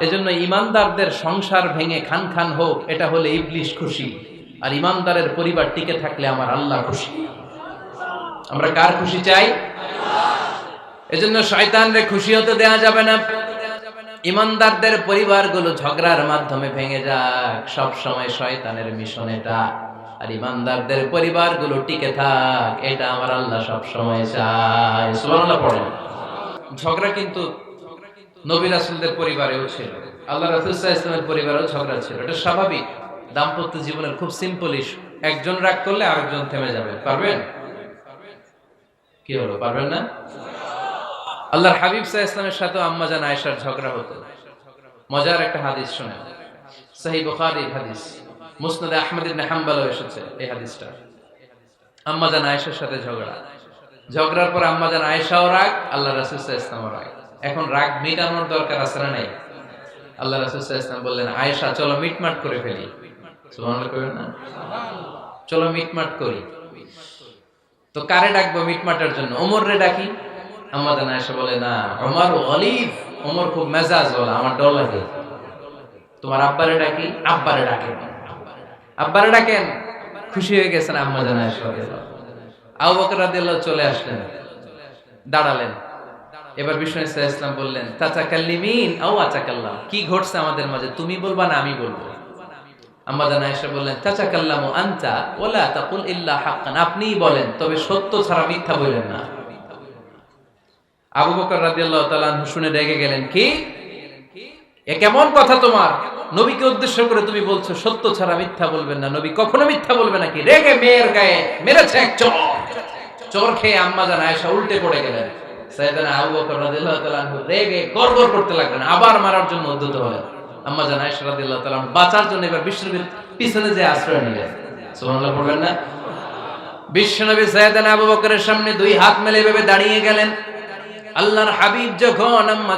এজন্য ইমানদারদের সংসার ভেঙে খান খান হোক, এটা হলে ইবলিশ খুশি। আর ইমানদারের পরিবার টিকে থাকলে আমার আল্লাহ খুশি। আমরা কার খুশি চাই? এজন্য শয়তানরে খুশি হতে দেয়া যাবে না। ইমানদারদের পরিবারগুলো ঝগড়ার মাধ্যমে ভেঙে যাক, সব সময় শয়তানের মিশন এটা। আর ইমানদারদের পরিবারগুলো টিকে থাক, এটা আমার আল্লাহ সব সময় চায়। সুবহানাল্লাহ পড়েন। ঝগড়া কিন্তু নবী রাসূলদের পরিবারেও ছিল, আল্লাহ রাসূল সাল্লাল্লাহু ইসলামের পরিবারেও ঝগড়া ছিল। এটা স্বাভাবিক। দাম্পত্য জীবনের খুব সিম্পল ইস্যু একজন রাগ করলে আরেকজন থেমে যাবে। পারবেন? কি হলো, পারবেন না? আল্লাহর হাবিব সাহ ইসলামের সাথে আম্মা জান আয়েশার ঝগড়া হতো। মজার একটা হাদিস শুনে সহি বুখারী হাদিস। মুসনাদে আহমদ ইবনে হাম্বালও এসেছে এই হাদিসটা। আম্মা জান আয়েশার সাথে ঝগড়া। ঝগড়ার পর আম্মা জান আয়েশাও রাগ আল্লাহ রাসূল আলাইহি ইসলামও রাগ। এখন রাগ মেটানোর দরকার আছে না নাই? আল্লাহ রাসূল সাল্লাল্লাহু আলাইহি ইসলাম বললেন, আয়েশা, চলো মিটমাট করে ফেলি। কইবেন না? চলো মিটমাট করি। তো কারে ডাকবো মিটমাটার জন্য? ওমর রে ডাকি। আমাদের এসে বলে, না, ওমর গলিফ ওমর খুব মেজাজ বলা, আমার ডর লাগে। তোমার আব্বারে ডাকি, আব্বারে ডাকেন। আব্বারে ডাকেন। খুশি হয়ে গেছেন আম্মা জানা এসে আবু বকর রাদিয়াল্লাহু চলে আসলেন। দাঁড়ালেন। এবার বিষ্ণু ইসা ইসলাম বললেন চাচা কাল্লিমিন আও আচা কাল্লাম কি ঘটছে আমাদের মাঝে? তুমি বলবা না, আমি বলব। বললেন আনতা তাকুল ইল্লা হাক্কান। আপনিই বলেন, তবে সত্য ছাড়া মিথ্যা বললেন না। আবু বকর রাদিয়াল্লাহু তাআলা শুনে রেগে গেলেন, কি? এ কেমন কথা তোমার? নবীকে উদ্দেশ্য করে তুমি বলছো, সত্য ছাড়া মিথ্যা বলবেন না। নবী কখনো মিথ্যা বলবে নাকি? রেগে মেয়ের গায়ে মেরেছে এক খেয়ে আম্মা জান আয়েশা উল্টে পড়ে গেলেন। আবু সামনে দুই হাত মেলে ভেবে দাঁড়িয়ে গেলেন। আল্লাহর হাবিব যখন আম্মা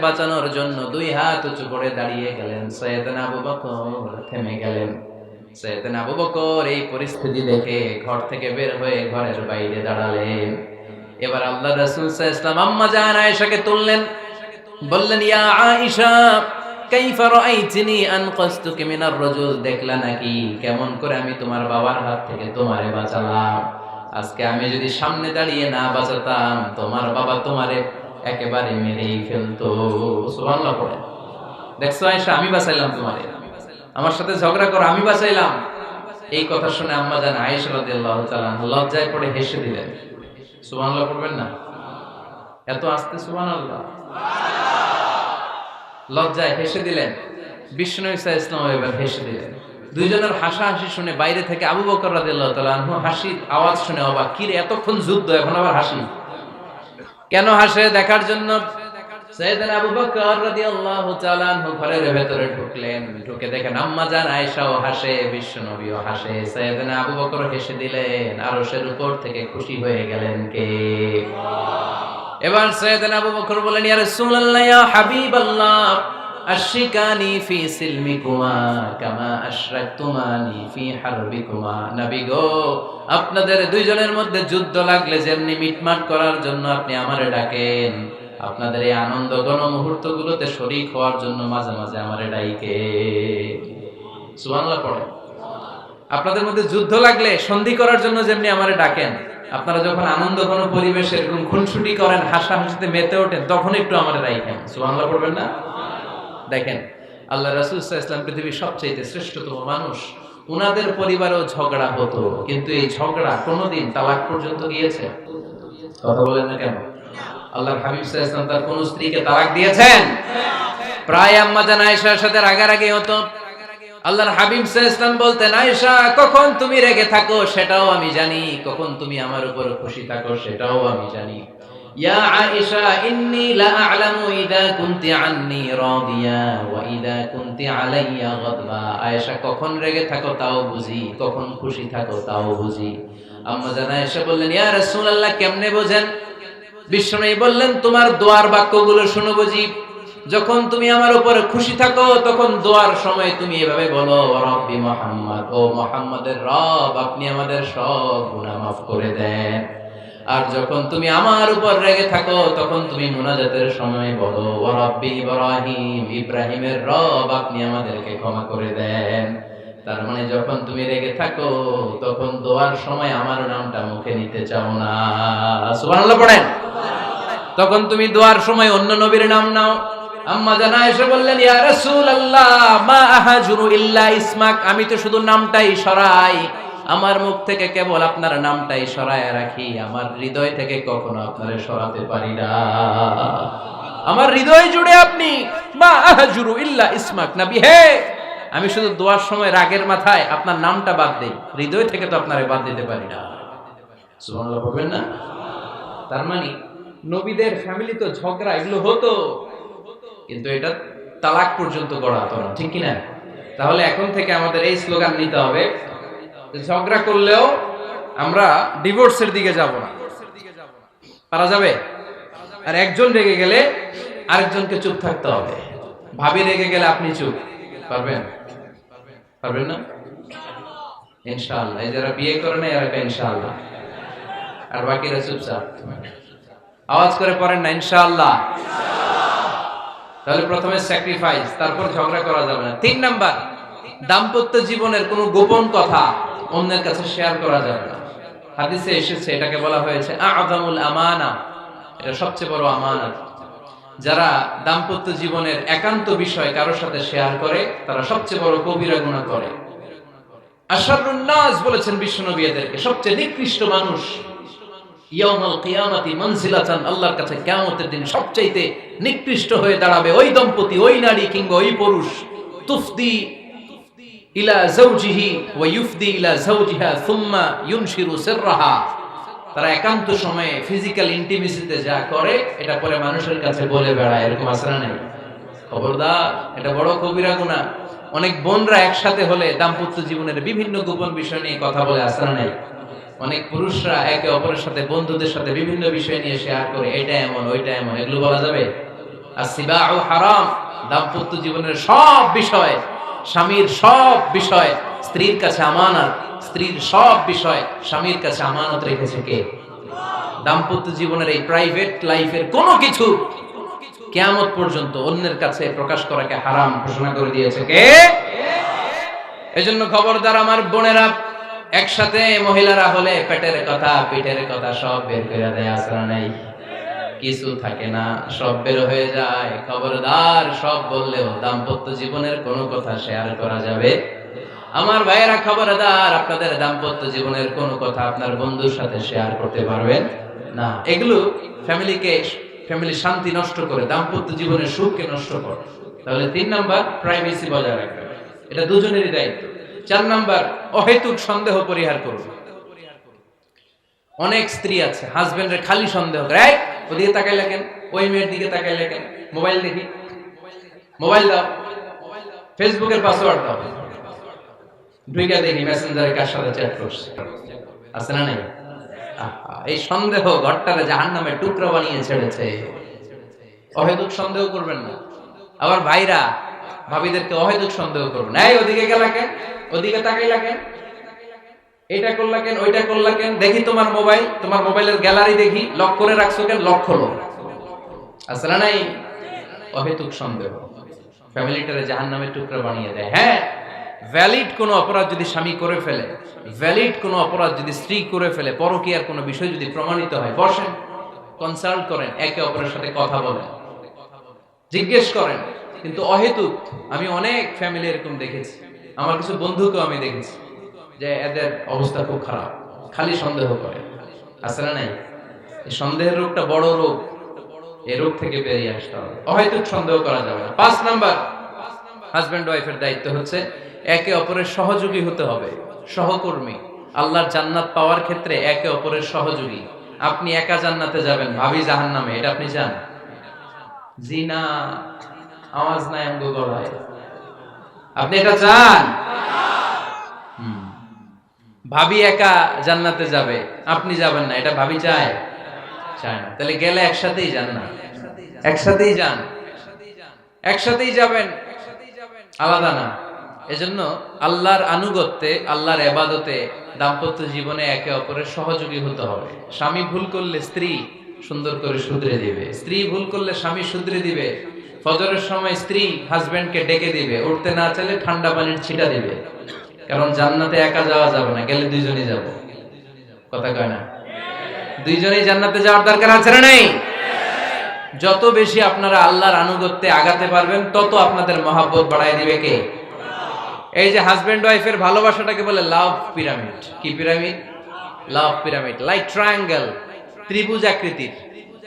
বাঁচানোর জন্য দুই হাত উঁচু করে দাঁড়িয়ে গেলেন সৈয়দনা আবু বকর থেমে গেলেন। সৈয়দনা আবু বকর এই পরিস্থিতি দেখে ঘর থেকে বের হয়ে ঘরের বাইরে দাঁড়ালেন। এবার আল্লাহ রাসূল সাল্লাল্লাহু আম্মা জান আয়েশাকে তুললেন, বললেন, ইয়া আয়েশা, কাইফা রাআইতিনি আনকাসতুকি মিনার রাজুল? দেখলা নাকি, কেমন করে আমি তোমার বাবার হাত থেকে তোমারে বাঁচালাম। আজকে আমি যদি সামনে দাঁড়িয়ে না বাঁচাতাম, তোমার বাবা তোমারে একেবারে মেরেই ফেলতো। সুবহানাল্লাহ পড়ে। দেখছ আয়েশা, আমি বাঁচাইলাম তোমারে। আমার সাথে ঝগড়া করো, আমি বাঁচাইলাম। এই কথা শুনে আম্মা জান আয়েশা রাদিয়াল্লাহু তাআলা লজ্জায় পড়ে হেসে দিলেন। সুবহানাল্লাহ পড়বেন না? এত আস্তে সুবহানাল্লাহ। লজ্জায় হেসে দিলেন। বিষ্ণু ইসা ইসলাম এবার হেসে দিলেন। দুইজনের হাসাহাসি শুনে বাইরে থেকে আবু বকর রাদিয়াল্লাহু তাআলা আনহু হাসির আওয়াজ শুনে অবাক। কিরে, এতক্ষণ যুদ্ধ, এখন আবার হাসি? কেন হাসে? দেখার জন্য আপনাদের দুইজনের মধ্যে যুদ্ধ লাগলে যেমনি মিটমাট করার জন্য আপনি আমারে ডাকেন আপনাদের এই আনন্দ গণ মুহূর্তগুলোতে শরীক হওয়ার জন্য মাঝে মাঝে আমারে ডাইকে। সুবহানাল্লাহ পড়ে আপনাদের মধ্যে যুদ্ধ লাগলে, সন্ধি করার জন্য যেমনি আমারে ডাকেন, আপনারা যখন আনন্দ ঘন পরিবেশে এরকম খুনসুটি করেন, হাসাহাসিতে মেতে ওঠেন, তখন একটু আমার রাইখেন সুবহানাল্লাহ পড়বেন না? দেখেন, আল্লাহ রাসূল ওয়াসাল্লাম পৃথিবীর সবচেয়ে শ্রেষ্ঠতম মানুষ। উনাদের পরিবারেও ঝগড়া হতো, কিন্তু এই ঝগড়া কোনোদিন তালাক পর্যন্ত গিয়েছে? কথা বলেন না কেন? আল্লাহর হাবিব সাল্লাল্লাহু তার কোন স্ত্রীকে তালাক দিয়েছেন? প্রায় আম্মা জান আয়েশার সাথে রাগারাগি হতো। আল্লাহর হাবিব ইসলাম বলতেন, আয়েশা, কখন তুমি রেগে থাকো সেটাও আমি জানি, কখন তুমি আমার উপর খুশি থাকো সেটাও আমি জানি। ইয়া আয়েশা, ইন্নী লা আ'লামু ইদা কুনতি আন্নি রাদিয়া ওয়া ইদা কুনতি আলাইয়া গাদবা। আয়েশা, কখন রেগে থাকো তাও বুঝি, কখন খুশি থাকো তাও বুঝি। আম্মা জান আয়েশা বললেন, ইয়া রাসূলুল্লাহ, কেমনে বোঝেন? বিশ্বনবী বললেন, তোমার দোয়ার বাক্যগুলো শুনো বুঝি। যখন তুমি আমার উপরে খুশি থাকো, তখন দোয়ার সময় তুমি এভাবে বলো, রব্বি মোহাম্মদ, ও মোহাম্মদের রব, আপনি আমাদের সব গুনাহ মাফ করে দেন। আর যখন তুমি আমার উপর রেগে থাকো, তখন তুমি মুনাজাতের সময় বলো রব্বি ইব্রাহিম, ইব্রাহিমের রব, আপনি আমাদেরকে ক্ষমা করে দেন। তার মানে যখন তুমি রেগে থাকো, তখন দোয়ার সময় আমার নামটা মুখে নিতে চাও না। পড়েন। তখন তুমি দোয়ার সময় অন্য নবীর নাম নাও। আম্মা জানা এসে বললেন ইসমাক। আমি তো শুধু নামটাই সরাই। আমার মুখ থেকে কেবল আপনার নামটাই সরায় রাখি। আমার হৃদয় থেকে কখনো আপনারে সরাতে পারি না। আমার হৃদয় জুড়ে আপনি, মা আহাজুরু ইল্লা ইসমাক। নবী, হে আমি শুধু দোয়ার সময় রাগের মাথায় আপনার নামটা বাদ দেই। হৃদয় থেকে তো আপনারে বাদ দিতে পারি না। না? তার মানে নবীদের ফ্যামিলি তো ঝগড়া, এগুলো হতো। কিন্তু এটা তালাক পর্যন্ত গড়া হতো না, ঠিক কিনা? তাহলে এখন থেকে আমাদের এই স্লোগান নিতে হবে, ঝগড়া করলেও আমরা ডিভোর্সের দিকে যাব না। পারা যাবে? আর একজন রেগে গেলে আরেকজনকে চুপ থাকতে হবে। ভাবি রেগে গেলে আপনি চুপ, পারবেন? পারবেন না? ইনশাআল্লাহ। এই যারা বিয়ে করে না এরা ইনশাআল্লাহ। আর বাকিরা চুপচাপ। আওয়াজ করে পড়েন না, ইনশাআল্লাহ। তাহলে প্রথমে স্যাক্রিফাইস তারপর ঝগড়া করা যাবে না। তিন নাম্বার, দাম্পত্য জীবনের কোনো গোপন কথা অন্যের কাছে শেয়ার করা যাবে না। হাদিসে এসেছে, এটাকে বলা হয়েছে আযামুল আমানা। এটা সবচেয়ে বড় আমানত। যারা দাম্পত্য জীবনের একান্ত বিষয় কারোর সাথে শেয়ার করে, তারা সবচেয়ে বড় কবিরা গুনাহ করে। আশারুন বলেছেন এদেরকে সবচেয়ে নিকৃষ্ট মানুষ ওই নারী ওই পুরুষ। তুফদি ইউফদি তারা একান্ত সময়ে ফিজিক্যাল ইন্টিমেসিতে যা করে, এটা পরে মানুষের কাছে বলে বেড়ায়, এরকম আসরা নেই। খবরদার, এটা বড় কবিরা গুনাহ অনেক বোনরা একসাথে হলে দাম্পত্য জীবনের বিভিন্ন গোপন বিষয় নিয়ে কথা বলে আসরা নেই অনেক পুরুষরা একে অপরের সাথে, বন্ধুদের সাথে বিভিন্ন বিষয় নিয়ে শেয়ার করে এটা এমন, ওইটা এমন, এগুলো বলা যাবে? আর সিবাহ হারাম, দাম্পত্য জীবনের সব বিষয়, স্বামীর সব বিষয় স্ত্রীর কাছে আমানত, স্ত্রীর সব বিষয় স্বামীর কাছে আমানত রেখেছে কে? দাম্পত্য জীবনের এই প্রাইভেট লাইফের কোনো কিছু কেয়ামত পর্যন্ত অন্যের কাছে প্রকাশ করাকে হারাম ঘোষণা করে দিয়েছে কে? এজন্য খবরদার আমার বোনেরা, একসাথে মহিলারা হলে পেটের কথা, পিঠের কথা সব বের করে দেয় আসরা নাই কিছু থাকে না, সব বের হয়ে যায়। খবরদার সব বললেও দাম্পত্য জীবনের কোনো কথা শেয়ার করা যাবে আমার ভাইয়েরা খবরদার, আপনাদের দাম্পত্য জীবনের কোনো কথা আপনার বন্ধুর সাথে শেয়ার করতে পারবেন না। এগুলো ফ্যামিলিকে ফ্যামিলি শান্তি নষ্ট করে, দাম্পত্য জীবনের সুখকে নষ্ট করে। তাহলে তিন নাম্বার প্রাইভেসি বজায় রাখবে এটা দুজনেরই দায়িত্ব। চার নাম্বার, অহেতুক সন্দেহ পরিহার করুন। অনেক স্ত্রী আছে হাজবেন্ডের খালি সন্দেহ করে ওদিকে তাকাই লাগেন ওই মেয়ের দিকে তাকাই লাগেন মোবাইল দেখি। মোবাইল দাও। ফেসবুকের পাসওয়ার্ড দাও। ঢুইকা দেখি মেসেঞ্জারে কার সাথে চ্যাট করছে। আছে না নাই? এই সন্দেহ জাহান নামে বানিয়ে ছেড়েছে। অহেতুক সন্দেহ করবেন না। আবার ভাইরা, ভাবিদেরকে অহেতুক সন্দেহ করবেন। এই, ওদিকে গেলা কেন? ওদিকে এটা করলা কেন? ওইটা করলা কেন? দেখি তোমার মোবাইল, তোমার মোবাইলের গ্যালারি দেখি। লক করে রাখছো কেন? লক খোলো। আছে না নাই? অহেতুক সন্দেহ। ফ্যামিলিটারে জাহান নামে টুকরা বানিয়ে দেয়। হ্যাঁ ভ্যালিড কোনো অপরাধ যদি স্বামী করে ফেলে ভ্যালিড কোনো অপরাধ যদি স্ত্রী করে ফেলে, পরকীয়ার কোনো বিষয় যদি প্রমাণিত হয়, বসেন কনসাল্ট করেন, একে অপরের সাথে কথা বলেন। জিজ্ঞেস করেন, কিন্তু অহেতুক, আমি অনেক ফ্যামিলি এরকম দেখেছি। আমার কিছু বন্ধুকেও আমি দেখেছি যে এদের অবস্থা খুব খারাপ, খালি সন্দেহ করে। আসলে নাই? সন্দেহের রোগটা বড় রোগ, এই রোগ থেকে বেরিয়ে আসতে হবে। অহেতুক সন্দেহ করা যাবে না। পাঁচ নাম্বার হাজব্যান্ড ওয়াইফের দায়িত্ব হচ্ছে একে অপরের সহযোগী হতে হবে, সহকর্মী। আল্লাহর জান্নাত পাওয়ার ক্ষেত্রে একে অপরের সহযোগী। আপনি একা জান্নাতে যাবেন, ভাবি জাহান নামে এটা আপনি চান জি না আওয়াজ নাই আমগো গলায়। আপনি এটা চান। ভাবি একা জান্নাতে যাবে, আপনি যাবেন না, এটা ভাবি চায়? চায় তাহলে গেলে একসাথেই যান না। একসাথেই যান। একসাথেই যাবেন। আলাদা না। এজন্য আল্লাহর আনুগত্যে, আল্লাহর এবাদতে দাম্পত্য জীবনে একে অপরের সহযোগী হতে হবে। স্বামী ভুল করলে স্ত্রী সুন্দর করে শুধরে দিবে। স্ত্রী ভুল করলে স্বামী শুধরে দিবে। ফজরের সময় স্ত্রী হাজবেন্ডকে ডেকে দিবে। উঠতে না চাইলে ঠান্ডা পানির ছিটা দিবে। কারণ জান্নাতে একা যাওয়া যাবে না, গেলে দুইজনই যাব। কথা কয় না? দুইজনেই জান্নাতে যাওয়ার দরকার আছে না নেই? যত বেশি আপনারা আল্লাহর আনুগত্যে আগাতে পারবেন, তত আপনাদের মহাব্বত বাড়ায় দিবে কে? এই যে হাজব্যান্ড ওয়াইফের ভালোবাসাটাকে বলে লাভ পিরামিড কি pyramid love pyramid like triangle ত্রিভুজ আকৃতির।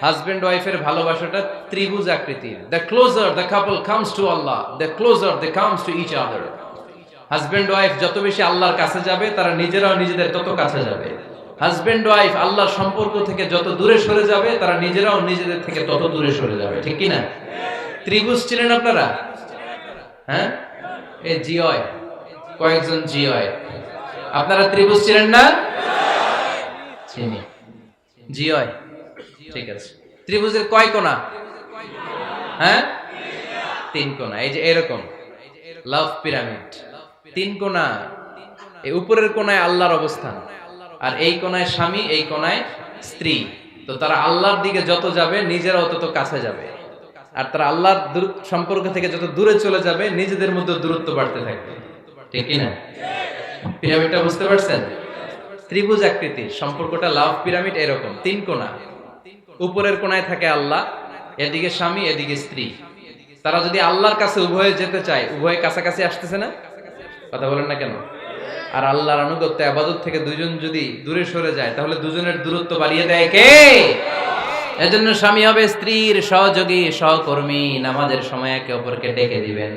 হাজব্যান্ড ওয়াইফের ভালোবাসাটা ত্রিভুজ আকৃতির। The closer the couple comes to Allah the closer the comes to each other husband wife যত বেশি আল্লাহর কাছে যাবে, তারা নিজেরাও নিজেদের তত কাছে যাবে। হাজবেন্ড, ওয়াইফ, আল্লাহর সম্পর্ক থেকে যত দূরে সরে যাবে, তারা নিজেরাও নিজেদের থেকে তত দূরে সরে যাবে। ঠিক কি না? ত্রিভুজ ছিলেন আপনারা? হ্যাঁ? এ জিওয়। কয়েকজন জিওয়। আপনারা ত্রিভুজ ছিলেন না? চিনি। জিওয়। ঠিক আছে। ত্রিভুজের কয় কোণা? হ্যাঁ? তিন কোণা। এই যে এরকম। Love pyramid. তিন কোণা। এই উপরের কোণায় আল্লাহর অবস্থান। আর এই কোণায় স্বামী, এই কোণায় স্ত্রী। তো তারা আল্লাহর দিকে যত যাবে, নিজেরাও তত কাছে যাবে। আর তারা আল্লাহর সম্পর্ক থেকে যত দূরে চলে যাবে, নিজেদের মধ্যে দূরত্ব বাড়তে থাকবে। ঠিক না? পিরামিডটা বুঝতে পারছেন? ত্রিভুজ আকৃতির সম্পর্কটা লাভ পিরামিড এরকম। তিন কোণা উপরের কোণায় থাকে আল্লাহ, এদিকে স্বামী, এদিকে স্ত্রী। তারা যদি আল্লাহর কাছে উভয়ে যেতে চায়, উভয়ে কাছাকাছি আসতেছে না? কথা বলেন না কেন? আর আল্লাহর আনুগত্য আবাদত থেকে দুজন যদি দূরে সরে যায়, তাহলে দুজনের দূরত্ব বাড়িয়ে দেয় কে? এজন্য স্বামী হবে স্ত্রীর সহযোগী, সহকর্মী, নামাজের সময় একে অপরকে ডেকে দিবেন।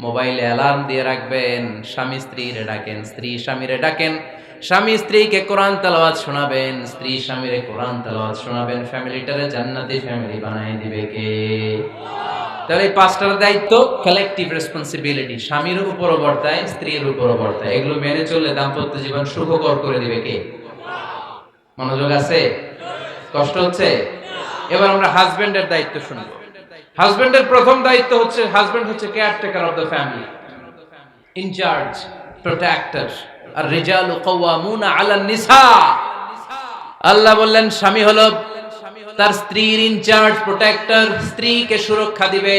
মোবাইলে অ্যালার্ম দিয়ে রাখবেন, স্বামী স্ত্রীরে ডাকেন, স্ত্রী স্বামীরে ডাকেন, স্বামী স্ত্রীকে কোরআন তেলাওয়াত শোনাবেন, স্ত্রী স্বামীরে কোরআন তেলাওয়াত শোনাবেন, ফ্যামিলিটারে জান্নাতি ফ্যামিলি বানাই দিবে কে? তাহলে এই পাঁচটার দায়িত্ব কালেকটিভ রেসপন্সিবিলিটি স্বামীর উপরও বর্তায় স্ত্রীর উপরও বর্তায় এগুলো মেনে চললে দাম্পত্য জীবন সুখকর করে দিবে কে? মনোযোগ আছে? কষ্ট হচ্ছে? এবার আমরা হাজবেন্ডের দায়িত্ব শুনব। হাজবেন্ডের প্রথম দায়িত্ব হচ্ছে হাজবেন্ড হচ্ছে caretaker of the family in charge protector আর রিজালু কাওয়ামুনা আলান নিসা আল্লাহ বললেন, স্বামী হলো তার স্ত্রীর ইনচার্জ, প্রোটেক্টর, স্ত্রীকে সুরক্ষা দিবে,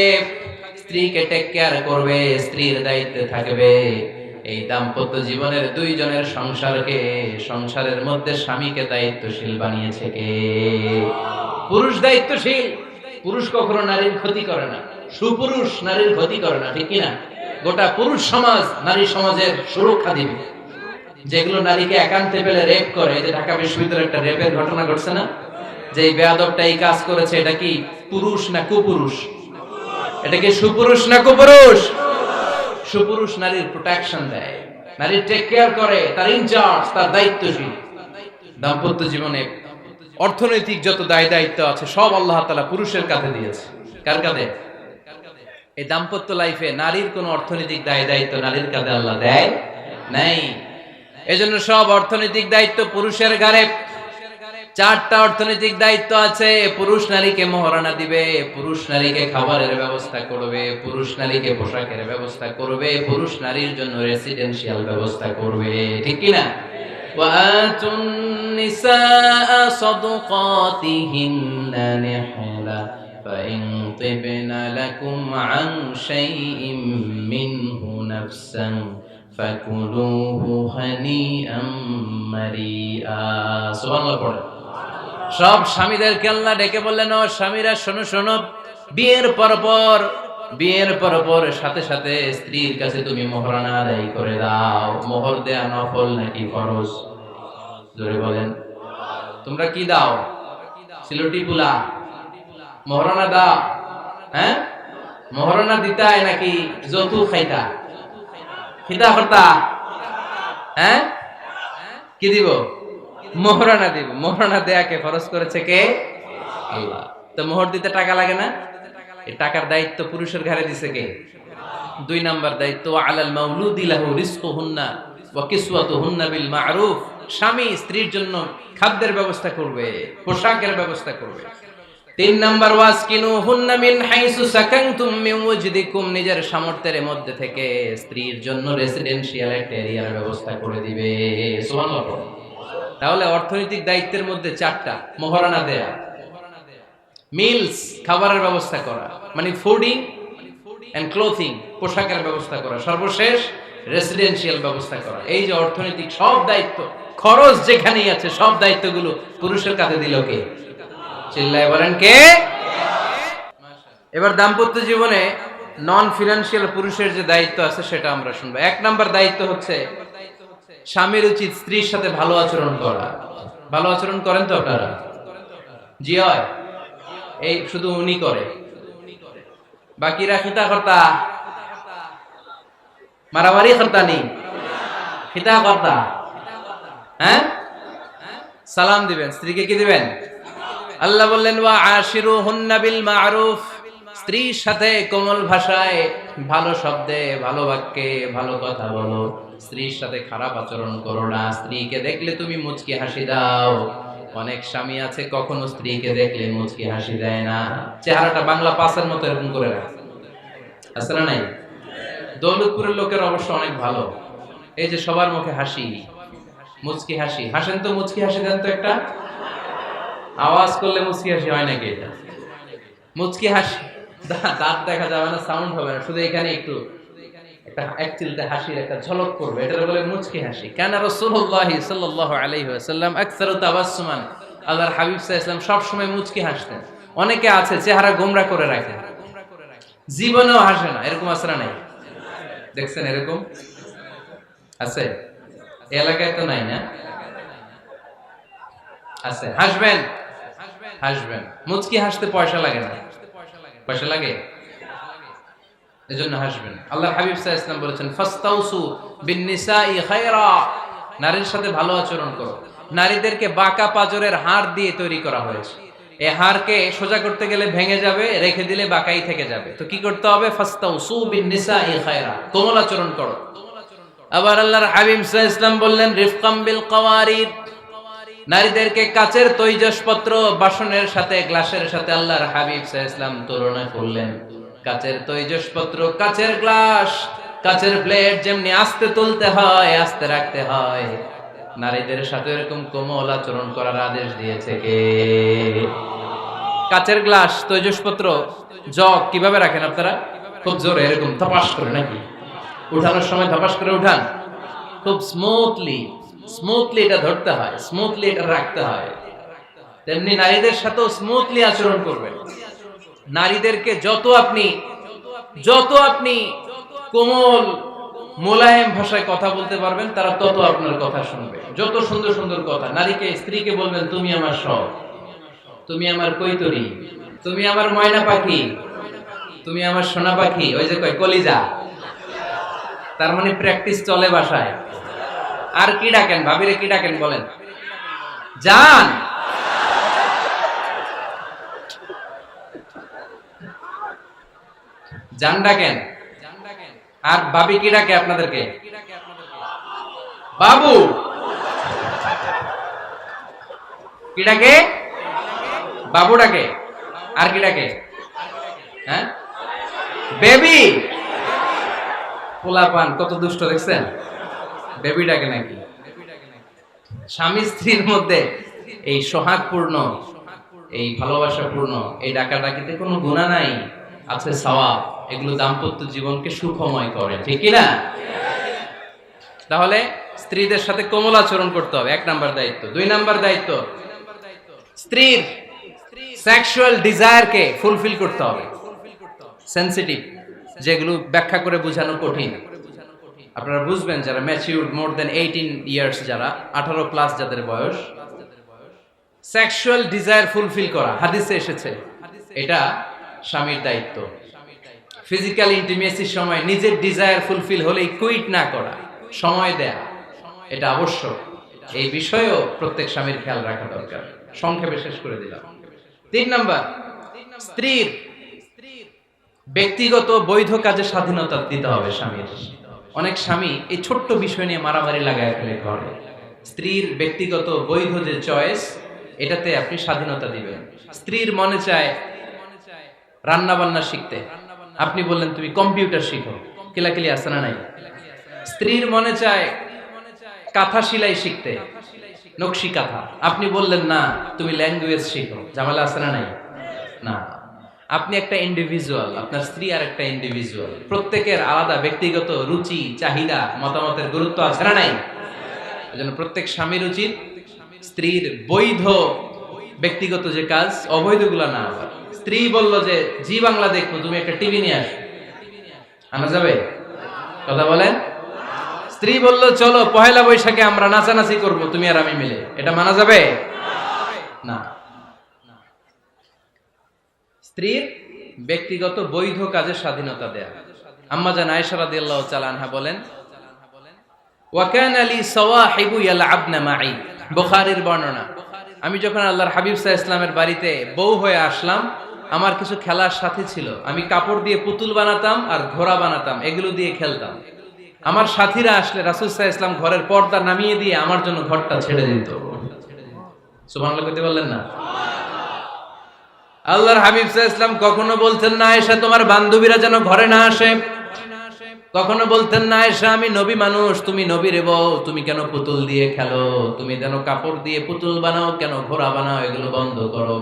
স্ত্রীকে টেক কেয়ার করবে, স্ত্রীর দায়িত্বে থাকবে। এই দাম্পত্য জীবনের দুইজনের সংসারকে, সংসারের মধ্যে স্বামীকে দায়িত্বশীল বানিয়েছে কে? পুরুষ দায়িত্বশীল, পুরুষ কখনো নারীর ক্ষতি করে না। সুপুরুষ নারীর ক্ষতি করে না, ঠিক কিনা? গোটা পুরুষ সমাজ নারী সমাজের সুরক্ষা দিবে। যেগুলো নারীকে একান্তে পেলে রেপ করে যে ঢাকা বিশ্ববিদ্যালয়ে একটা রেপের ঘটনা ঘটছে না? যে বেয়াদবটা এই কাজ করেছে, এটা কি পুরুষ না কুপুরুষ? এটা কি সুপুরুষ না কুপুরুষ? সুপুরুষ নারীর প্রোটেকশন দেয়। নারীর টেক কেয়ার করে, তার ইনচার্জ তার দায়িত্বশীল। দাম্পত্য জীবনে অর্থনৈতিক যত দায় দায়িত্ব আছে, সব আল্লাহ তাআলা পুরুষের কাঁধে দিয়েছে। কার কাঁধে? এই দাম্পত্য লাইফে নারীর কোনো অর্থনৈতিক দায় দায়িত্ব নারীর কাঁধে আল্লাহ দেয় নাই। এজন্য সব অর্থনৈতিক দায়িত্ব পুরুষের ঘাড়ে। চারটা অর্থনৈতিক দায়িত্ব আছে পুরুষ নারীকে মহারণা দিবে পুরুষ নারীকে খাবারের ব্যবস্থা করবে পুরুষ নারীকে পোশাকের ব্যবস্থা করবে পুরুষ নারীর জন্য রেসিডেন্সিয়াল ব্যবস্থা করবে ঠিক কি না وآتوا النساء صدقاتهن نحلا فإن طبن لكم عن شيء منه نفسا فكلوه هنيئا مريئا سبحان الله পড়ে সব স্বামীদেরকে আল্লাহ ডেকে বললেন, ও স্বামীরা, শোনো শোনো। বিয়ের পর পর, বিয়ের পর পর সাথে সাথে স্ত্রীর কাছে তুমি মোহরানা আদায় করে দাও। মোহর দেয়া নফল নাকি ফরজ? জোরে বলেন। তোমরা কি দাও? সিলটি পুলা। মোহরানা দাও। হ্যাঁ? মোহরানা দিতাই নাকি যৌতুক খাইতা? খিতা করতা হ্যাঁ? কি দিব? মোহরানা দিব। মোহরানা দেয়াকে ফরজ করেছে কে? আল্লাহ। তো মোহর দিতে টাকা লাগে না? এই টাকার দায়িত্ব পুরুষের ঘাড়ে দিছে কে? দুই নাম্বার দায়িত্ব, আলাল মাউলুদি লাহু রিজকুহুন্না ওয়া কিসওয়াতুহুন্না বিল মা'রুফ। স্বামী স্ত্রীর জন্য খাদ্যের ব্যবস্থা করবে, পোশাকের ব্যবস্থা করবে। তিন নাম্বার ওয়াজ কিনু হুন্না মিন হাইসু সাকানতুম মিন ওয়াজদিকুম নিজের সামর্থ্যের মধ্যে থেকে স্ত্রীর জন্য রেসিডেন্সিয়াল একটা এরিয়ার ব্যবস্থা করে দিবে। সুবহানাল্লাহ। তাহলে অর্থনৈতিক দায়িত্বের মধ্যে চারটা, মহারানা দেয়া। মিলস, খাবারের ব্যবস্থা করা মানে ফুডিং এন্ড ক্লোথিং পোশাকের ব্যবস্থা করা, সর্বশেষ রেসিডেন্সিয়াল ব্যবস্থা করা। এই যে অর্থনৈতিক সব দায়িত্ব, খরচ যেখানেই আছে, সব দায়িত্বগুলো পুরুষের কাছে দিল কে? চিল্লায় বলেন কে? এবার দাম্পত্য জীবনে নন ফিনান্সিয়াল পুরুষের যে দায়িত্ব আছে, সেটা আমরা শুনব। এক নাম্বার দায়িত্ব হচ্ছে স্বামীর উচিত স্ত্রীর সাথে ভালো আচরণ করা। ভালো আচরণ করেন তো আপনারা? জি হয়। এই শুধু উনি করে। বাকিরা খিতা কর্তা মারামারি কর্তা নেই খিতা কর্তা হ্যাঁ? সালাম দিবেন। স্ত্রীকে কি দিবেন? আল্লাহ বললেন, ওয়া আশিরু হুন্না বিল মারুফ। স্ত্রীর সাথে কোমল ভাষায় ভালো শব্দে, ভালো বাক্যে, ভালো কথা বলো। স্ত্রীর সাথে খারাপ আচরণ করো না। স্ত্রীকে দেখলে তুমি মুচকি হাসি দাও। অনেক স্বামী আছে, কখনো স্ত্রীকে দেখলে মুচকি হাসি দেয় না। চেহারাটা বাংলা পাসের মতো এরকম করে রাখে না নাই? দৌলতপুরের লোকের অবশ্য অনেক ভালো। এই যে সবার মুখে হাসি, মুচকি হাসি। হাসেন তো মুচকি হাসি দেন তো একটা? আওয়াজ করলে মুচকি হাসি হয় নাকি এটা? মুচকি হাসি। দাঁত দেখা যাবে না সাউন্ড হবে না, শুধু এখানে একটু অনেকে আছে, চেহারা গোমরা করে রাখে। জীবনেও হাসে না, এরকম আসরা নাই। দেখছেন এরকম? আছে? এলাকায় তো নাই না? আছে। হাসবেন? হাসবেন। মুচকি হাসতে পয়সা লাগে না। পয়সা লাগে? এজন্য হাসবেন। আল্লাহ হাবিব আলাইহি ওয়াসাল্লাম বলেছেন, ফাস্তাউসু বিন নিসাই খায়রা। নারীর সাথে ভালো আচরণ করো। নারীদেরকে বাঁকা পাজরের হাড় দিয়ে তৈরি করা হয়েছে। এই হাড়কে সোজা করতে গেলে ভেঙে যাবে, রেখে দিলে বাঁকাই থেকে যাবে। তো কি করতে হবে? ফাস্তাউসু বিন নিসাই খায়রা। কোমল আচরণ করো। আবার আল্লাহর হাবিব আলাইহি ওয়াসাল্লাম বললেন, রিফকাম বিল কাওয়ারিদ। নারীদেরকে কাচের তৈজসপত্র, বাসনের সাথে, গ্লাসের সাথে আল্লাহর হাবিব আলাইহি তুলনা করলেন। কাচের তৈজসপত্র, কাচের গ্লাস, কাচের প্লেট যেমনি আস্তে তুলতে হয়, আস্তে রাখতে হয়। নারীদের সাথে এরকম কোমল আচরণ করার আদেশ দিয়েছে কে? কাচের গ্লাস, তৈজসপত্র, জগ কীভাবে রাখেন আপনারা? খুব জোরে এরকম ধপাস করে নাকি? উঠানোর সময় ধপাস করে উঠান। খুব স্মুথলি স্মুথলি এটা ধরতে হয় স্মুথলি এটা রাখতে হয়। তেমনি নারীদের সাথেও স্মুথলি আচরণ করবেন। নারীদেরকে যত আপনি যত আপনি কোমল, মোলায়েম ভাষায় কথা বলতে পারবেন, তারা তত আপনার কথা শুনবে। যত সুন্দর সুন্দর কথা, নারীকে, স্ত্রীকে বলবেন, তুমি আমার সব। তুমি আমার কৈতরি। তুমি আমার ময়না পাখি। তুমি আমার সোনা পাখি। ওই যে কয়, কলিজা। তার মানে প্র্যাকটিস চলে বাসায়। আর কি ডাকেন? ভাবিরে কি ডাকেন বলেন? জান। জান ডাকেন। আর ভাবি কি ডাকে আপনাদেরকে? বাবু। কি ডাকে? বাবু ডাকে। আর কি ডাকে? হ্যাঁ? বেবি। পোলাপান, কত দুষ্ট দেখছেন? বেবি ডাকে নাকি? স্বামী স্ত্রীর মধ্যে এই সোহাগপূর্ণ, এই ভালোবাসাপূর্ণ, এই কোনো গুণা নাই, আছে সওয়াব। এগুলো দাম্পত্য জীবনকে সুখময় করে, ঠিক না? তাহলে স্ত্রীদের সাথে কোমল আচরণ করতে হবে, এক নাম্বার দায়িত্ব। দুই নাম্বার দায়িত্ব, স্ত্রীর সেক্সুয়াল ডিজায়ারকে ফুলফিল করতে হবে। সেন্সিটিভ যেগুলো ব্যাখ্যা করে বোঝানো কঠিন। আপনারা বুঝবেন যারা mature more than eighteen years যারা, আঠারো প্লাস যাদের বয়স সেক্সুয়াল ডিজায়ার ফুলফিল করা, হাদিসে এসেছে। এটা স্বামীর দায়িত্ব। ফিজিক্যাল ইন্টিমেসির সময় নিজের ডিজায়ার ফুলফিল হলেই কুইট না করা, সময় দেয়া, এটা আবশ্যক। এই বিষয়েও প্রত্যেক স্বামীর খেয়াল রাখা দরকার। সংক্ষেপে শেষ করে দিলাম। তিন নাম্বার, স্ত্রীর ব্যক্তিগত বৈধ কাজে স্বাধীনতা দিতে হবে স্বামীর। অনেক স্বামী এই ছোট্ট বিষয় নিয়ে মারামারি লাগায় ফেলে ঘরে। স্ত্রীর ব্যক্তিগত বৈধ যে চয়েস এটাতে আপনি স্বাধীনতা দিবেন। স্ত্রীর মনে চায় রান্না বান্না শিখতে। আপনি বললেন, তুমি কম্পিউটার শিখো। কিলাকিলি আছে না নাই? স্ত্রীর মনে চায় কাঁথা সেলাই শিখতে, নকশি কাঁথা। আপনি বললেন, না, তুমি ল্যাঙ্গুয়েজ শিখো। জামালা আছে না নাই? না। আপনি একটা ইন্ডিভিজুয়াল আপনার স্ত্রী আর একটা ইন্ডিভিজুয়াল প্রত্যেকের আলাদা ব্যক্তিগত রুচি, চাহিদা, মতামতের গুরুত্ব আছে না নাই? এজন্য প্রত্যেক স্বামীর উচিত স্ত্রীর বৈধ ব্যক্তিগত যে কাজ, অবৈধগুলো না স্ত্রী বলল যে, জি বাংলা দেখব, তুমি একটা টিভি নিয়ে আসো। আনা যাবে? কথা বলেন? স্ত্রী বলল, চলো, পহেলা বৈশাখে আমরা নাচানাচি করব, তুমি আর আমি মিলে। এটা মানা যাবে? না। স্ত্রীর ব্যক্তিগত বৈধ কাজের স্বাধীনতা দেয়া। আম্মা জান আয়েশা রাদিয়াল্লাহু বলেন ওয়াকান আলী সাওয়াহিবু ইয়ালআবনা মাই বুখারীর বর্ণনা, আমি যখন আল্লাহর হাবিব বাড়িতে বউ হয়ে আসলাম, আমার কিছু খেলার সাথী ছিল। আমি কাপড় দিয়ে পুতুল বানাতাম আর ঘোড়া বানাতাম, এগুলো দিয়ে খেলতাম। আমার সাথীরা আসলে রাসূল ইসলাম ঘরের পর্দা নামিয়ে দিয়ে আমার জন্য ঘরটা ছেড়ে দিত। বললেন না? আল্লাহর হাবিব ইসলাম কখনো বলতেন, না এসে তোমার বান্ধবীরা যেন ঘরে না আসে। কখনো বলতেন, না এসে আমি নবী মানুষ, তুমি নবীর বউ, তুমি কেন পুতুল দিয়ে খেলো? তুমি যেন কাপড় দিয়ে পুতুল বানাও, কেন ঘোড়া বানাও, এগুলো বন্ধ করো।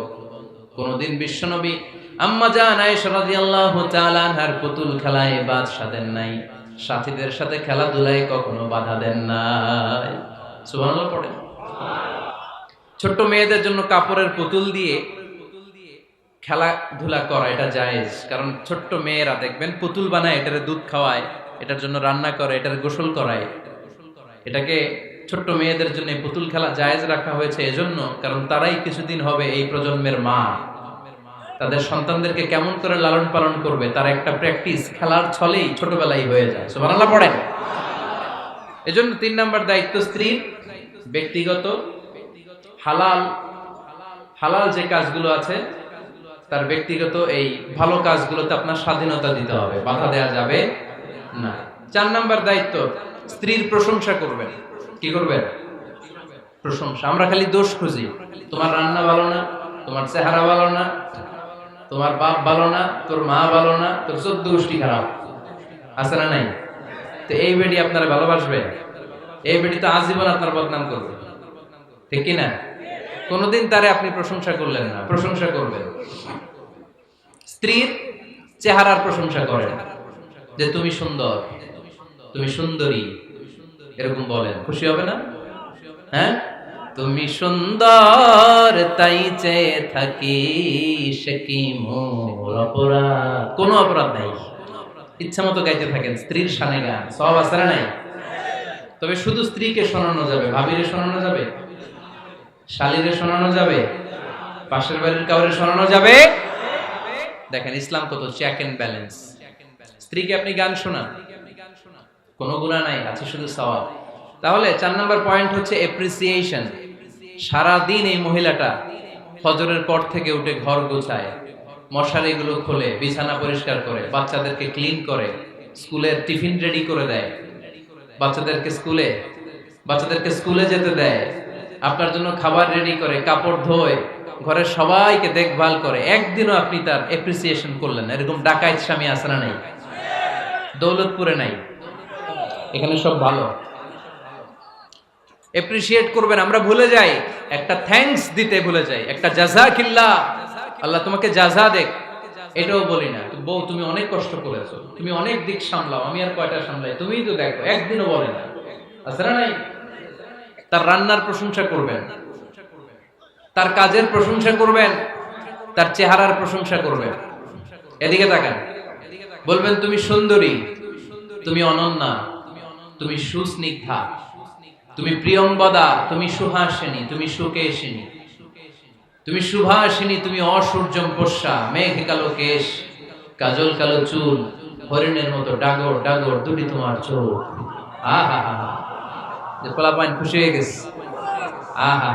কোনদিন বিশ্বনবী আম্মা জান আয়েশা রাদিয়াল্লাহু তাআলা আনহার পুতুল খেলায় বাদ সাধেন নাই। সাথীদের সাথে খেলাধুলায় কখনো বাধা দেন নাই। ছোট্ট মেয়েদের জন্য কাপড়ের পুতুল দিয়ে খেলাধুলা করা, এটা জায়েজ। কারণ ছোট্ট মেয়েরা, দেখবেন, পুতুল বানায়, এটার দুধ খাওয়ায়, এটার জন্য রান্না করে, এটার গোসল করায়। এটাকে ছোট্ট মেয়েদের জন্য পুতুল খেলা জায়েজ রাখা হয়েছে এজন্য, কারণ তারাই কিছুদিন হবে এই প্রজন্মের মা। তাদের সন্তানদেরকে কেমন করে লালন পালন করবে, তার একটা প্র্যাকটিস খেলার ছলেই ছোটবেলায় হয়ে যায়। সুবহানাল্লাহ, পড়েন। এজন্য তিন নাম্বার দায়িত্ব স্ত্রীর ব্যক্তিগত, হালাল হালাল যে কাজগুলো আছে তার ব্যক্তিগত এই ভালো কাজগুলোতে আপনার স্বাধীনতা দিতে হবে, বাধা দেওয়া যাবে না। চার নাম্বার দায়িত্ব, স্ত্রীর প্রশংসা করবেন। কি করবেন? প্রশংসা। আমরা খালি দোষ খুঁজি। তোমার রান্না ভালো না, তোমার চেহারা ভালো না, তোমার বাপ ভালো না, তোর মা ভালো না, তোর চোদ্দ গোষ্ঠী খারাপ। আছে না নাই? তো এই বেটি আপনারা ভালোবাসবে এই বেটি তো আজীবন আপনার বদনাম করবে। ঠিক কি না কোনোদিন তারে আপনি প্রশংসা করলেন না, প্রশংসা করবেন। স্ত্রীর চেহারার প্রশংসা করেন, যে তুমি সুন্দর, তুমি সুন্দরী, এরকম বলেন। খুশি হবে না? হ্যাঁ? তুমি সুন্দর, তাই চেয়ে থাকি সে কি মোর অপরাধ? কোনো অপরাধ নাই। ইচ্ছা মতো গাইতে থাকেন, স্ত্রীর সানে গান। সব না নাই? তবে শুধু স্ত্রীকে শোনানো যাবে, ভাবিরে শোনানো যাবে? শালিরে শোনানো যাবে? পাশের বাড়ির কাউরে শোনানো যাবে? দেখেন, ইসলাম কত? চেক এন্ড ব্যালেন্স স্ত্রীকে আপনি গান শোনান? কোনো গুণা নাই, আছে শুধু সওয়াব। তাহলে চার নাম্বার পয়েন্ট হচ্ছে এপ্রিসিয়েশন সারা দিন এই মহিলাটা ফজরের পর থেকে উঠে ঘর গোছায় মশারিগুলো খোলে, বিছানা পরিষ্কার করে, বাচ্চাদেরকে ক্লিন করে, স্কুলের টিফিন রেডি করে দেয়। বাচ্চাদেরকে স্কুলে বাচ্চাদেরকে স্কুলে যেতে দেয়। আপনার জন্য খাবার রেডি করে, কাপড় ধোয়, ঘরের সবাইকে দেখভাল করে। একদিনও আপনি তার এপ্রিসিয়েশন করলেন এরকম ডাকাইত স্বামী আছে না নাই? দৌলতপুরে নাই? এখানে সব ভালো। এপ্রিসিয়েট করবেন, আমরা ভুলে যাই। একটা থ্যাঙ্কস দিতে ভুলে যাই। একটা জাজা কিল্লা আল্লাহ তোমাকে জাজা দেখ। এটাও বলি না। বউ, তুমি অনেক কষ্ট করেছ। তুমি অনেক দিক সামলাও। আমি আর কয়টা সামলাই? তুমিই তো দেখো। একদিনও বলে না। না নাই? তার রান্নার প্রশংসা করবেন। তার কাজের প্রশংসা করবেন, তার চেহারার প্রশংসা করবেন। এদিকে তাকান। বলবেন, তুমি সুন্দরী, তুমি অনন্যা, তুমি সুস্নিগ্ধা, তুমি প্রিয়ম্বদা, তুমি সুহাসিনী, তুমি সুকেশিনী, তুমি সুভাষিনী তুমি অসূর্যম পোষা, মেঘ কালো কেশ, কাজল কালো চুল, হরিণের মতো ডাগর ডাগর, দুটি তোমার চোখ। আহা, হা হা। যে পোলাপাইন খুশি হয়ে গেছে। আহা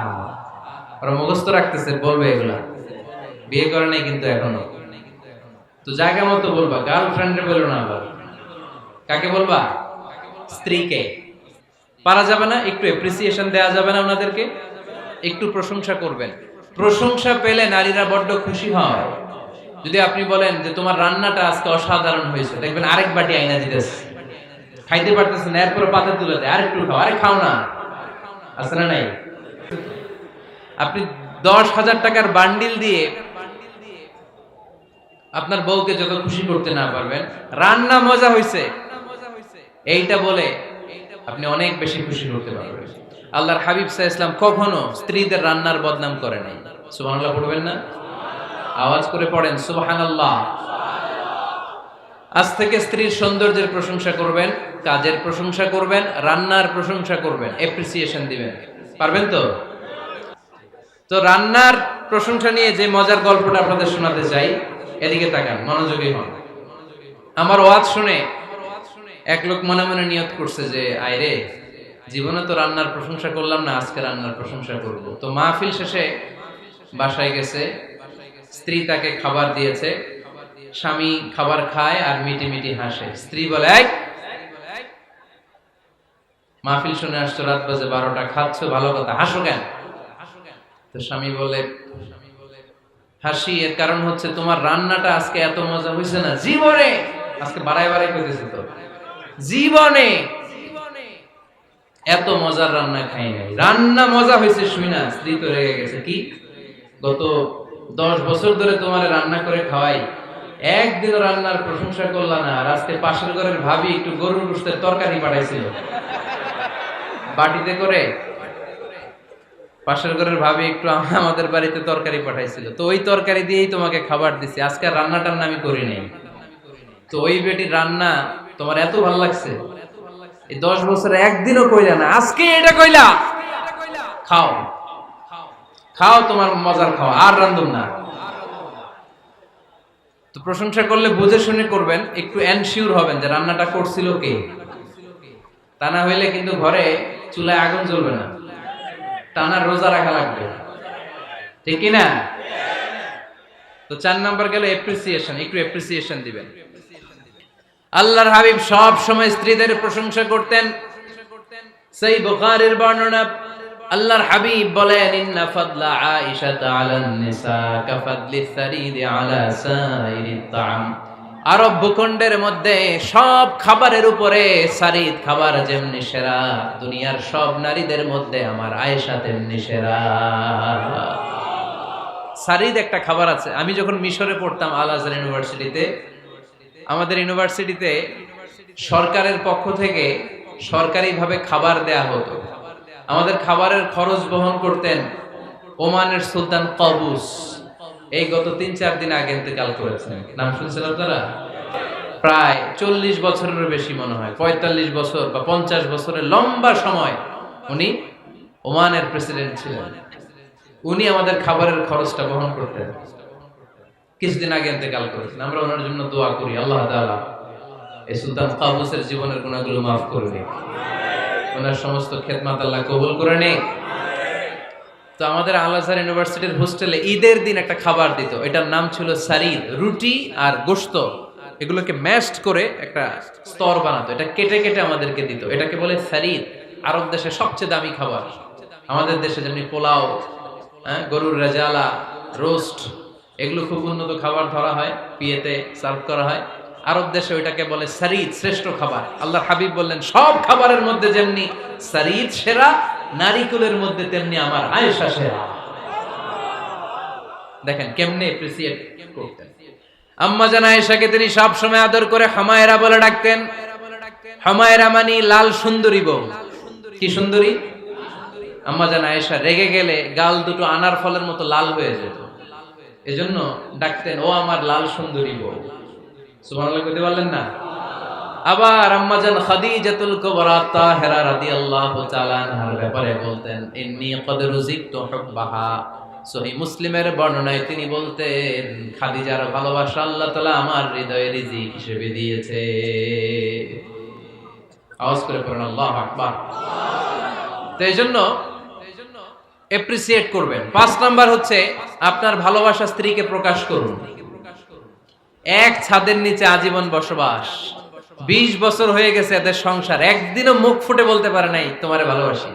ওরা মুখস্থ রাখতেছে, বলবে এগুলা। বিয়ে করে নাই কিন্তু এখনও। তো মতো বলবা বলো না আবার। কাকে বলবা? স্ত্রীকে। পারা যাবে না, একটু এপ্রিসিয়েশন দেওয়া যাবে না ওনাদেরকে। একটু প্রশংসা করবেন। প্রশংসা পেলে নারীরা বড্ড খুশি হয়। যদি আপনি বলেন যে তোমার রান্নাটা আজকে অসাধারণ হয়েছে, দেখবেন আরেক বাটি আইনা দিতেছে। খাইতে পারতেছে না এরপরে পাতে তুলে দেয়। আরেকটু খাও, আরে খাও না। আছে না নাই? আপনি দশ হাজার টাকার বান্ডিল দিয়ে আপনার বউকে যত খুশি করতে না পারবেন, রান্না মজা হয়েছে এইটা বলে আপনি অনেক বেশি খুশি করতে পারবেন। আল্লাহর হাবিব সাহা ইসলাম কখনো স্ত্রীদের রান্নার বদনাম করে নাই। সুবহানাল্লাহ পড়বেন না? আওয়াজ করে পড়েন, সুবহানাল্লাহ। আজ থেকে স্ত্রীর সৌন্দর্যের প্রশংসা করবেন, কাজের প্রশংসা করবেন, রান্নার প্রশংসা করবেন। এপ্রিসিয়েশন দিবেন। পারবেন তো? তো রান্নার প্রশংসা নিয়ে যে মজার গল্পটা আপনাদের শোনাতে চাই, এদিকে তাকান, মনোযোগী হন। আমার ওয়াজ শুনে এক লোক মনে মনে নিয়ত করছে যে আয়রে জীবনে তো রান্নার প্রশংসা করলাম না, আজকে রান্নার প্রশংসা করব। তো মাহফিল শেষে বাসায় গেছে, স্ত্রী তাকে খাবার দিয়েছে। স্বামী খাবার খায় আর মিটি মিটি হাসে। স্ত্রী বলে মাহফিল শুনে আসছো, রাত বাজে বারোটা, খাচ্ছ, ভালো কথা, হাসো কেন? তো স্বামী বলে, হাসি, এর কারণ হচ্ছে তোমার রান্নাটা আজকে এত মজা হয়েছে না, জীবনে! আজকে বাড়াই বাড়াই করতেছে তো, জীবনে! এত মজার রান্না খাই নাই। রান্না মজা হয়েছে শুই না, স্ত্রী তো রেগে গেছে। কি? গত দশ বছর ধরে তোমার রান্না করে খাওয়াই। একদিনও রান্নার প্রশংসা করলা না, আর আজকে পাশের ঘরের ভাবি একটু গরুর গোস্তের তরকারি পাঠাইছিল। বাটিতে করে পাশের ঘরের ভাবি একটু আমাদের বাড়িতে তরকারি পাঠাইছিল। তো ওই তরকারি দিয়েই তোমাকে খাবার দিছি। আজকে রান্না টান্না আমি করি নাই। তো ওই বেটির রান্না তোমার এত ভালো লাগছে? এই দশ বছরে একদিনও কইলা না আজকে এটা কইলা? খাও। খাও, তোমার মজার খাও আর রান্ধুম না। তো প্রশংসা করলে বুঝে শুনে করবেন, একটু এনশিওর হবেন যে রান্নাটা করছিল কে। তা না হইলে কিন্তু ঘরে চুলায় আগুন জ্বলবে না। টানার রোজা রাখা লাগবে। ঠিক কি না? তো চার নাম্বার গেল এপ্রিসিয়েশন একটু এপ্রিসিয়েশন দিবেন। আল্লাহর হাবিব সব সময় স্ত্রীদের প্রশংসা করতেন। সেই বুখারীর বর্ণনা আল্লাহর হাবিব বলেন, ইন্না ফাদলা আয়েশা আলান নিসা, কাফাদলি সারিদ আলা সাইরিত তাআম আরব ভূখণ্ডের মধ্যে সব খাবারের উপরে সারিদ খাবার যেমনি সেরা, দুনিয়ার সব নারীদের মধ্যে আমার আয়েশা তেমনি সেরা। সারিদ একটা খাবার আছে। আমি যখন মিশরে পড়তাম আল আজহার ইউনিভার্সিটিতে, আমাদের ইউনিভার্সিটিতে সরকারের পক্ষ থেকে সরকারিভাবে খাবার দেয়া হতো। আমাদের খাবারের খরচ বহন করতেন ওমানের সুলতান কবুস। এই গত তিন, চার দিন আগে ইন্তেকাল করেছেন। নাম শুনছেন আপনারা? প্রায় চল্লিশ বছরের বেশি মনে হয়। পঁয়তাল্লিশ বছর বা পঞ্চাশ বছরের লম্বা সময় উনি ওমানের প্রেসিডেন্ট ছিলেন। উনি আমাদের খাবারের খরচটা বহন করতেন। কিছুদিন আগে ইন্তেকাল করেছেন। আমরা ওনার জন্য দোয়া করি, আল্লাহ এই সুলতান কাবুসের জীবনের গুণাগুলো মাফ করে নিক ওনার সমস্ত খেদমাত আল্লাহ কবুল করে নিক। তো আমাদের আল আজহার ইউনিভার্সিটির হোস্টেলে ঈদের দিন একটা খাবার দিত। এটার নাম ছিল সারিদ রুটি আর গোশত। এগুলোকে ম্যাশড করে একটা স্তর বানাতো। এটা কেটে কেটে আমাদেরকে দিত। এটাকে বলে সারিদ আরব দেশে সবচেয়ে দামি খাবার। আমাদের দেশে যেমনি পোলাও হ্যাঁ গরুর রেজালা, রোস্ট, এগুলো খুব উন্নত খাবার ধরা হয়। বিয়েতে সার্ভ করা হয়। আরব দেশে ওইটাকে বলে সারিদ, শ্রেষ্ঠ খাবার। আল্লাহ হাবিব বললেন, সব খাবারের মধ্যে যেমনি সারিদ সেরা, নারিকুলের মধ্যে তেমনি আমার আয়েশা সেরা। দেখেন কেমনে এপ্রিসিয়েট করতেন। আম্মা জান আয়েশাকে তিনি সব সময় আদর করে হামায়রা বলে ডাকতেন। হামায়রা মানি লাল সুন্দরী বউ। কি সুন্দরী? আম্মা জান আয়েশা রেগে গেলে গাল দুটো আনার ফলের মতো লাল হয়ে যেত। এজন্য ডাকতেন, ও আমার লাল সুন্দরী বউ। মুসলিমের বর্ণনায় তিনি বলতেন, খাদিজার ভালোবাসা আল্লাহ আমার হৃদয়ে রিজিক হিসেবে দিয়েছে। করবেন। পাঁচ নাম্বার হচ্ছে, আপনার ভালোবাসা স্ত্রীকে প্রকাশ করুন। এক ছাদের নিচে আজীবন বসবাস। বিশ বছর হয়ে গেছে এদের সংসার। একদিনও মুখ ফুটে বলতে পারে নাই, তোমারে ভালোবাসি।